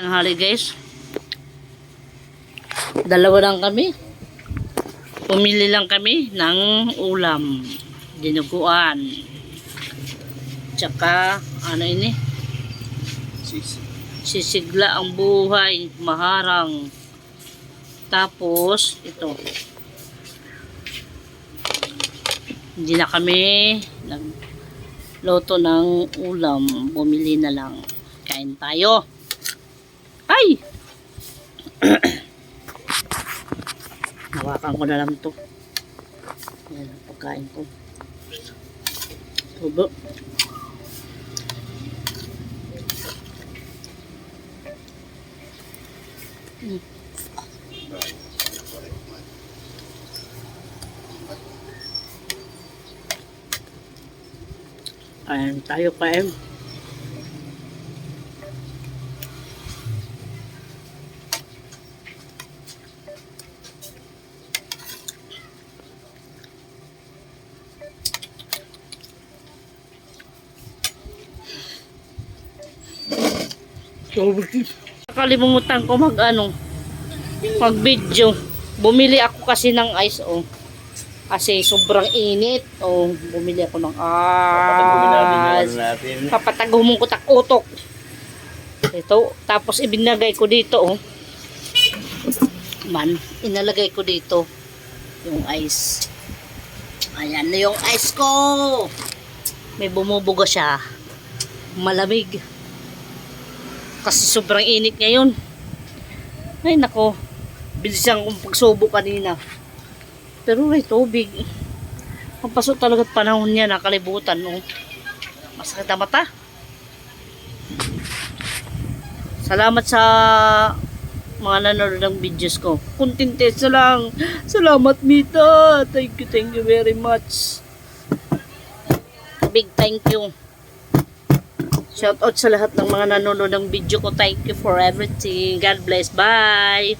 tanghali guys. Dalawa lang kami. Pumili lang kami ng ulam. Dinuguan. Tsaka, ano ini? Sisigla ang buhay. Maharang. Tapos, ito. Hindi na kami nagloto ng ulam. Bumili na lang. Kain tayo. Ay! Hawakan ko na lang to. Yan ang pagkain ko. Tubo. Mm. Ayan, tayo kain. Nakalimutan ko mag ano, mag video. Bumili ako kasi ng ice oh. Kasi sobrang init. Oh, bumili ako ng ice. natin. Papatago mong kutak-utok. Ito, tapos ibinagay ko dito oh. Man, inalagay ko dito yung ice. Ayan na yung ice ko. May bumubuga siya. Malamig. Kasi sobrang init ngayon. Ay nako. Bilisan kong pagsubo kanina. Pero may tubig. Ang paso talaga at panahon niya nakalibutan. Oh. Masakit ang mata. Salamat sa mga nanonood ng videos ko. Kuntintesa lang. Salamat Mita. Thank you, thank you very much. Big thank you. Shout out sa lahat ng mga nanonood ng video ko. Thank you for everything. God bless. Bye.